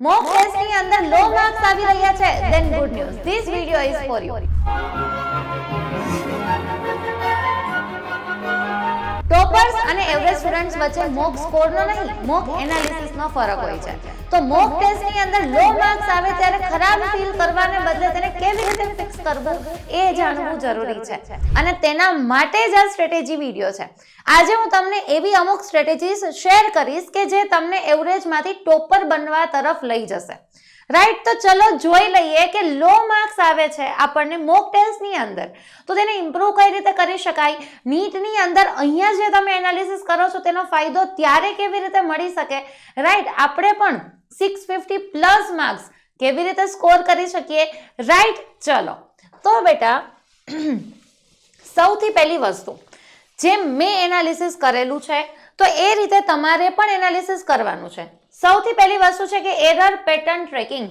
Mock ટેસ્ટની અંદર લો marks આવી રહ્યા છે then good news this video is for you toppers અને એવરેજ સ્ટુડન્ટ્સ વચ્ચે મોક સ્કોરનો નહીં મોક એનાલિસિસનો ફરક હોય છે. તો મોક ટેસ્ટની અંદર લો આવે ત્યારે ખરાબ ફીલ કરવાને બદલે તેને કેવી રીતે ફિક્સ કરવું એ જાણવું જરૂરી છે. અને તેના માટે જ આ સ્ટ્રેટેજી વીડિયો છે. આજે હું તમને એવી અમુક સ્ટ્રેટેજીસ શેર કરીશ કે જે તમને એવરેજમાંથી ટોપર બનવા તરફ લઈ જશે. રાઈટ તો ચલો જોઈ લઈએ કે લો માર્ક્સ આવે છે આપણને મોક ટેસ્ટની અંદર. તો તેને ઇમ્પ્રૂવ કઈ રીતે કરી શકાય? નીટની અંદર અહીંયા જે તમે એનાલિસિસ કરો છો તેનો ફાયદો ત્યારે કેવી રીતે મળી શકે? રાઈટ આપણે પણ સિક્સ ફિફ્ટી પ્લસ માર્ક્સ કેવી રીતે સ્કોર કરી શકીએ? રાઈટ, ચલો. તો બેટા, સૌથી પહેલી વસ્તુ જેમ મેં એનાલિસિસ કરેલું છે, તો એ રીતે તમારે પણ એનાલિસિસ કરવાનું છે. સૌથી પહેલી વસ્તુ છે કે એરર પેટર્ન ટ્રેકિંગ.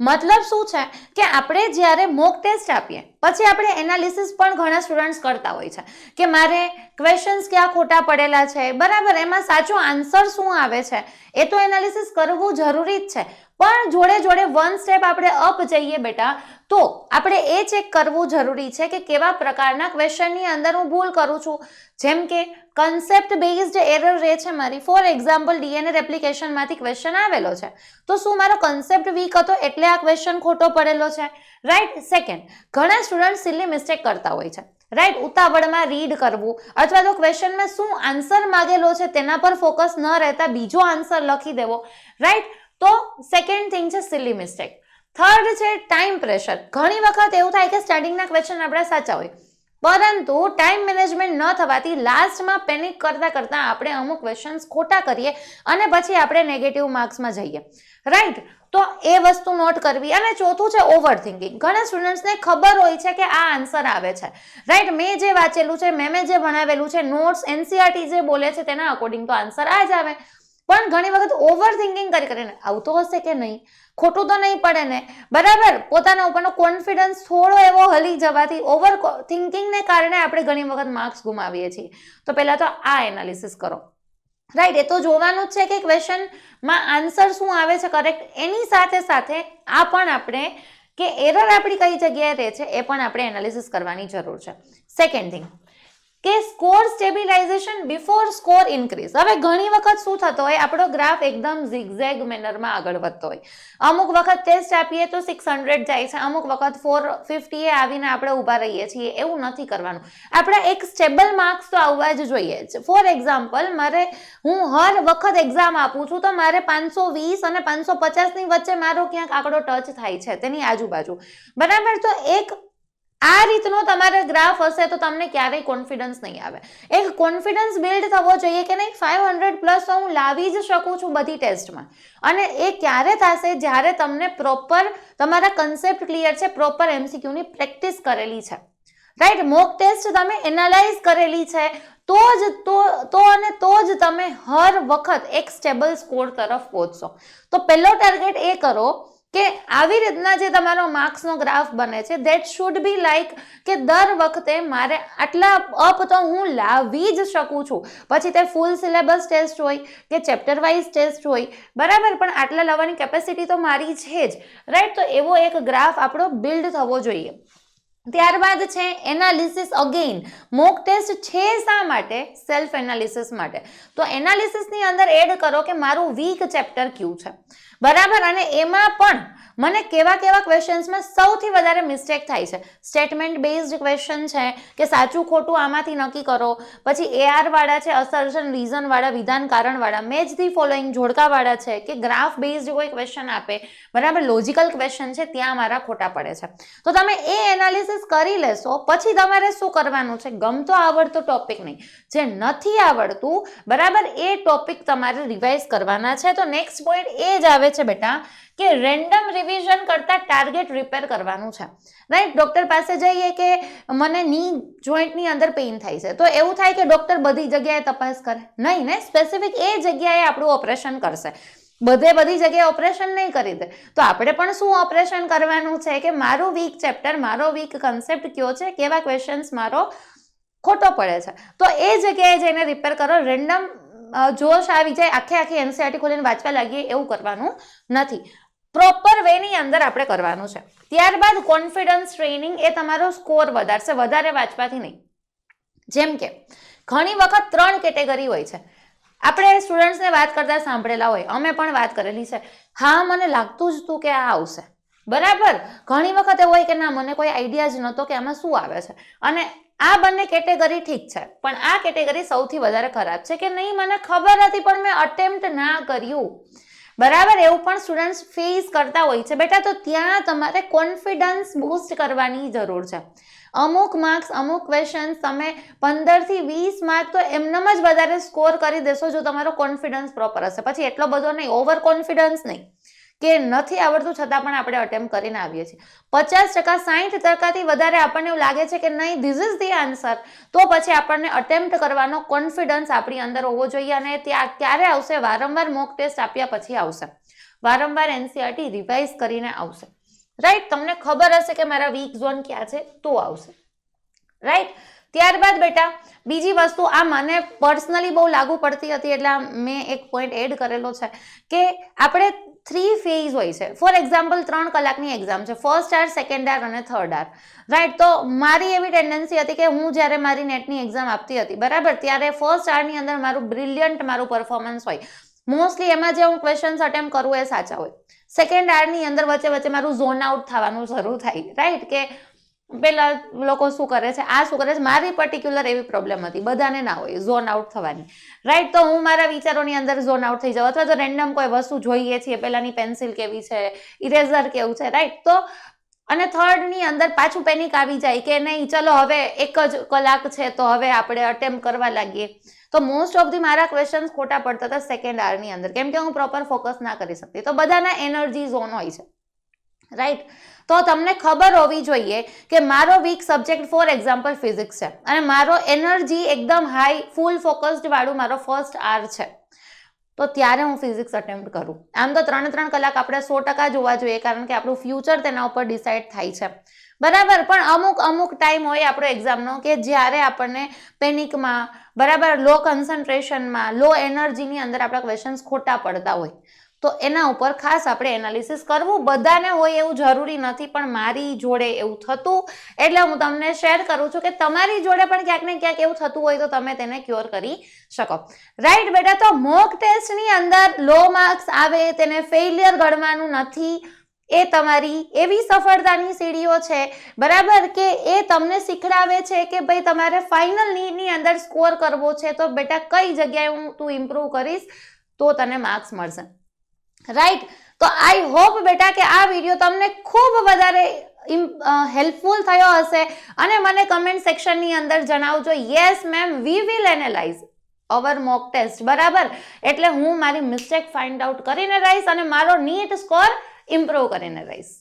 મતલબ શું છે કે આપણે જ્યારે મોક ટેસ્ટ આપીએ, પછી આપણે એનાલિસિસ પણ ઘણા સ્ટુડન્ટ્સ કરતા હોય છે, કે મારે ક્વેશ્ચન્સ ક્યાં ખોટા પડેલા છે, બરાબર, એમાં સાચો આન્સર શું આવે છે, એ તો એનાલિસિસ કરવું જરૂરી જ છે. પણ જોડે જોડે વન સ્ટેપ આપણે અપ જઈએ બેટા. તો આપણે એ ચેક કરવું જરૂરી છે કે કેવા પ્રકારના ક્વેશ્ચનની અંદર હું ભૂલ કરું છું. જેમ કે કન્સેપ્ટ બેઝડ એરર રહે છે મારી. ફોર એક્ઝામ્પલ ડીએનએ એપ્લિકેશનમાંથી ક્વેશ્ચન આવેલો છે. તો શું મારો કન્સેપ્ટ વીક હતો એટલે આ ક્વેશ્ચન ખોટો પડેલો છે? રાઈટ સેકન્ડ ઘણા સ્ટુડન્ટ સિલ્લી મિસ્ટેક કરતા હોય છે. રાઈટ ઉતાવળમાં રીડ કરવું. અથવા તો ક્વેશ્ચનમાં શું આન્સર માગેલો છે તેના પર ફોકસ ન રહેતા બીજો આન્સર લખી દેવો. રાઈટ તો સેકન્ડ થિંગ છે સિલી મિસ્ટેક થર્ડ છે ટાઈમ પ્રેશર ઘણી વખત એવું થાય કે સ્ટાર્ટિંગના ક્વેશ્ચન આપણા સાચા હોય. પરંતુ ટાઈમ મેનેજમેન્ટ ન થવાથી લાસ્ટમાં પેનિક કરતા કરતા આપણે અમુક ક્વેશ્ચન્સ ખોટા કરીએ અને પછી આપણે નેગેટિવ માર્ક્સમાં જઈએ. રાઈટ તો એ વસ્તુ નોટ કરવી. અને ચોથું છે ઓવર થિંકિંગ ઘણા સ્ટુડન્ટ્સને ખબર હોય છે કે આ આન્સર આવે છે. રાઈટ મેં જે વાંચેલું છે, મેં જે ભણાવેલું છે નોટ્સ એનસીઆરટી જે બોલે છે, તેના અકોર્ડિંગ તો આન્સર આ જ આવે. પણ ઘણી વખત ઓવર થિંકિંગ કરી કરીને આવતો હશે કે નહીં? ખોટું તો નહીં પડે ને? બરાબર, પોતાના ઉપરનો કોન્ફિડન્સ થોડો એવો હલી જવાથી ઓવર થિંકિંગને કારણે આપણે ઘણી વખત માર્ક્સ ગુમાવીએ છીએ. તો પહેલાં તો આ એનાલિસિસ કરો. રાઈટ એ તો જોવાનું જ છે કે ક્વેશ્ચનમાં આન્સર શું આવે છે કરેક્ટ એની સાથે સાથે આ પણ આપણે, કે એરર આપણી કઈ જગ્યાએ રહે છે એ પણ આપણે એનાલિસિસ કરવાની જરૂર છે. સેકન્ડ થિંગ કે score stabilization before score increase હવે ઘણી વખત શું થતો હોય? આપણો ગ્રાફ એકદમ ઝિગઝેગ મેનરમાં આગળ વધતો હોય. અમુક વખત ટેસ્ટ આપીએ તો સિક્સ હંડ્રેડ જાય છે. અમુક વખત ફોર ફિફ્ટીએ આવીને આપણે ઊભા રહીએ છીએ. એવું નથી કરવાનું. આપણે એક સ્ટેબલ માર્ક્સ તો આવવા જ જોઈએ ફોર એક્ઝામ્પલ મારે હું હર વખત એક્ઝામ આપું છું તો મારે પાંચસો વીસ અને પાંચસો પચાસની વચ્ચે મારો ક્યાંક આંકડો ટચ થાય છે. તેની આજુબાજુ. બરાબર? તો એક આ રીતનો તમારે ગ્રાફ હશે તો તમને ક્યારેય કોન્ફિડન્સ નહીં આવે. એક કોન્ફિડન્સ બિલ્ડ થવો જોઈએ કે નહીં? ફાઇવ હંડ્રેડ પ્લસ હું લાવી જ શકું છું બધી ટેસ્ટમાં અને એ ક્યારે થશે? જ્યારે તમને પ્રોપર તમારા કન્સેપ્ટ ક્લિયર છે પ્રોપર એમસીક્યુની પ્રેક્ટિસ કરેલી છે. રાઈટ મોક ટેસ્ટ તમે એનાલાઇઝ કરેલી છે. તો જ, તો તો અને તો જ તમે હર વખત એક સ્ટેબલ સ્કોર તરફ પહોંચશો. તો પહેલો ટાર્ગેટ એ કરો કે આવી રીતના જે તમારો માર્ક્સનો ગ્રાફ બને છે દેટ શુડ બી લાઈક કે દર વખતે મારે આટલા અપ તો હું લાવી જ શકું છું. પછી તે ફૂલ સિલેબસ ટેસ્ટ હોય કે ચેપ્ટર વાઇઝ ટેસ્ટ હોય, બરાબર, પણ આટલા લાવવાની કેપેસિટી તો મારી છે જ. રાઈટ તો એવો એક ગ્રાફ આપણો બિલ્ડ થવો જોઈએ. ત્યારબાદ છે એનાલિસિસ અગેઇન. મોક ટેસ્ટ છે શા માટે? સેલ્ફ એનાલિસિસ માટે. તો એનાલિસિસની અંદર એડ કરો કે મારું વીક ચેપ્ટર ક્યુ છે. બરાબર? અને એમાં પણ મને કેવા કેવા ક્વેશ્ચન્સમાં સૌથી વધારે મિસ્ટેક થાય છે. સ્ટેટમેન્ટ બેઝડ ક્વેશ્ચન છે કે સાચું ખોટું આમાંથી નક્કી કરો. પછી એઆરવાળા છે અસર્શન રીઝનવાળા વિધાન કારણવાળા મેચ ધી ફોલોઈંગ જોડકાવાળા છે કે ગ્રાફ બેઝડ કોઈ ક્વેશ્ચન આપે. બરાબર? લોજિકલ ક્વેશ્ચન છે, ત્યાં મારા ખોટા પડે છે. તો તમે એ એનાલિસિસ કરી લેશો, પછી તમારે શું કરવાનું છે? ગમતો આવડતો ટોપિક નહીં. જે નથી આવડતું, બરાબર, એ ટોપિક તમારે રિવાઇઝ કરવાના છે. તો નેક્સ્ટ પોઈન્ટ એ જ આવે છે બેટા કે રેન્ડમ રિવિઝન કરતાં ટાર્ગેટ રિપેર કરવાનું છે. રાઈટ ડોક્ટર પાસે જઈએ કે મને ની જોઈન્ટની અંદર પેઇન થાય છે. તો એવું થાય કે ડૉક્ટર બધી જગ્યાએ તપાસ કરે. નહીં ને સ્પેસિફિક એ જગ્યાએ આપણું ઓપરેશન કરશે. બધે બધી જગ્યાએ ઓપરેશન નહીં કરી દે. તો આપણે પણ શું ઓપરેશન કરવાનું છે કે મારું વીક ચેપ્ટર મારો વીક કન્સેપ્ટ કયો છે, કેવા ક્વેશ્ચન્સ મારો ખોટો પડે છે. તો એ જગ્યાએ જઈને રિપેર કરો. રેન્ડમ જોશ આવી જાય, આખે આખી એનસીઆરટી ખોલીને વાંચવા લાગીએ એવું કરવાનું નથી. પ્રોપર વેની અંદર આપણે કરવાનું છે. ત્યારબાદ કોન્ફિડન્સ ટ્રેનિંગ એ તમારો સ્કોર વધારશે. વધારે વાંચવાથી નહીં. જેમ કે, ઘણી વખત ત્રણ કેટેગરી હોય છે. આપણે સ્ટુડન્ટ્સને વાત કરતા સાંભળેલા હોય, અમે પણ વાત કરેલી છે. હા, મને લાગતું જ હતું કે આ આવશે. બરાબર? ઘણી વખત એવું હોય કે ના, મને કોઈ આઈડિયા જ નહોતો કે આમાં શું આવે છે. અને આ બંને કેટેગરી ઠીક છે, પણ આ કેટેગરી સૌથી વધારે ખરાબ છે કે નહીં, મને ખબર હતી પણ મેં અટેમ્પ્ટ ના કર્યું. બરાબર? એવું પણ સ્ટુડન્ટ્સ ફેસ કરતા હોય છે. બેટા, તો ત્યાં તમારે કોન્ફિડન્સ બૂસ્ટ કરવાની જરૂર છે. અમુક માર્ક્સ અમુક ક્વેશ્ચન્સ તમે પંદરથી વીસ માર્ક તો એમનેમ જ વધારે સ્કોર કરી દેશો જો તમારો કોન્ફિડન્સ પ્રોપર હશે. પછી એટલો બધો નહીં ઓવર કોન્ફિડન્સ નહીં. કે નથી આવડતું છતાં પણ આપણે અટેમ્પ કરીને આવીએ છીએ. પચાસ ટકા સાઠ ટકાથી વધારે આપણને એવું લાગે છે કે નહીં ધીસ ઇઝ ધી આન્સર તો પછી આપણને અટેમ્પ્ટ કરવાનો કોન્ફિડન્સ આપણી અંદર હોવો જોઈએ અને ત્યાં ક્યારે આવશે? વારંવાર મોક ટેસ્ટ આપ્યા પછી આવશે. વારંવાર એનસીઆરટી રિવાઇઝ કરીને આવશે. રાઈટ તમને ખબર હશે કે મારા વીક ઝોન ક્યાં છે? તો આવશે. રાઈટ ત્યારબાદ બેટા, બીજી વસ્તુ, આ મને પર્સનલી બહુ લાગુ પડતી હતી, એટલે મેં એક પોઈન્ટ એડ કરેલો છે કે આપણે થ્રી ફેઝ હોય છે. ફોર એક્ઝામ્પલ ત્રણ કલાકની એક્ઝામ છે. ફર્સ્ટ આર સેકન્ડ આર અને થર્ડ આર રાઈટ તો મારી એવી ટેન્ડન્સી હતી કે હું જ્યારે મારી નેટની એક્ઝામ આપતી હતી, બરાબર? ત્યારે ફર્સ્ટ આરની અંદર મારું બ્રિલિયન્ટ મારું પરફોર્મન્સ હોય. મોસ્ટલી એમાં જે હું ક્વેશ્ચન્સ અટેમ્પ કરું એ સાચા હોય. સેકન્ડ આરની અંદર વચ્ચે વચ્ચે મારું ઝોન આઉટ થવાનું શરૂ થાય. રાઈટ કે પેલા લોકો શું કરે છે? આ શું કરે છે? મારી પર્ટિક્યુલર એવી પ્રોબ્લેમ હતી. બધાને ના હોય. ઝોન આઉટ થવાની. રાઈટ તો હું મારા વિચારોની અંદર ઝોન આઉટ થઈ જાઉં. અથવા તો રેન્ડમ કોઈ વસ્તુ જોઈએ છીએ. પેલાની પેન્સિલ કેવી છે? ઇરેઝર કેવું છે? રાઈટ તો અને થર્ડની અંદર પાછું પેનિક આવી જાય કે નહીં, ચલો હવે એક જ કલાક છે તો હવે આપણે અટેમ્પ કરવા લાગીએ. તો મોસ્ટ ઓફ ધી મારા ક્વેશ્ચન્સ ખોટા પડતા હતા સેકન્ડ આરની અંદર. કેમ કે હું પ્રોપર ફોકસ ના કરી શકતી. તો બધાના એનર્જી ઝોન હોય છે. રાઈટ તો તમને ખબર હોવી જોઈએ કે મારો weak subject for example physics છે. અને મારો એનર્જી એકદમ હાઈ ફૂલ ફોકસ્ડ વાળું મારો ફર્સ્ટ આર છે. તો ત્યારે હું ફિઝિક્સ અટેમ્પ્ટ કરું. આમ તો ત્રણે ત્રણ કલાક આપણે સો ટકા જોવા જોઈએ, કારણ કે આપણું ફ્યુચર તેના ઉપર ડિસાઇડ થાય છે. બરાબર, પણ અમુક અમુક ટાઈમ હોય આપણો એક્ઝામનો કે જ્યારે આપણને પેનિકમાં બરાબર લો કન્સન્ટ્રેશનમાં લો એનર્જીની અંદર આપણા ક્વેશ્ચન્સ ખોટા પડતા હોય. તો એના ઉપર ખાસ આપણે એનાલિસિસ કરવું. બધાને હોય એવું જરૂરી નથી, પણ મારી જોડે એવું થતું. એટલે હું તમને શેર કરું છું કે તમારી જોડે પણ ક્યાંક ને ક્યાંક એવું થતું હોય તો તમે તેને ક્યોર કરી શકો. રાઈટ બેટા, તો મોક ટેસ્ટની અંદર લો માર્ક્સ આવે, તેને ફેલિયર ગણવાનું નથી. એ તમારી એવી સફળતાની સીડીઓ છે. બરાબર કે એ તમને શીખડાવે છે કે ભાઈ તમારે ફાઇનલ નીડની અંદર સ્કોર કરવો છે. તો બેટા કઈ જગ્યાએ હું તું ઇમ્પ્રૂવ કરીશ, તો તને માર્ક્સ મળશે. રાઈટ તો આઈ હોપ બેટા કે આ વીડિયો તમને ખૂબ વધારે હેલ્પફુલ થયો હશે અને મને કમેન્ટ સેક્શનની અંદર જણાવજો. Yes ma'am we will analyze our mock test બરાબર? એટલે હું મારી મિસ્ટેક ફાઇન્ડ આઉટ કરીને રહીશ અને મારો નીટ સ્કોર ઇમ્પ્રૂવ કરીને રહીશ.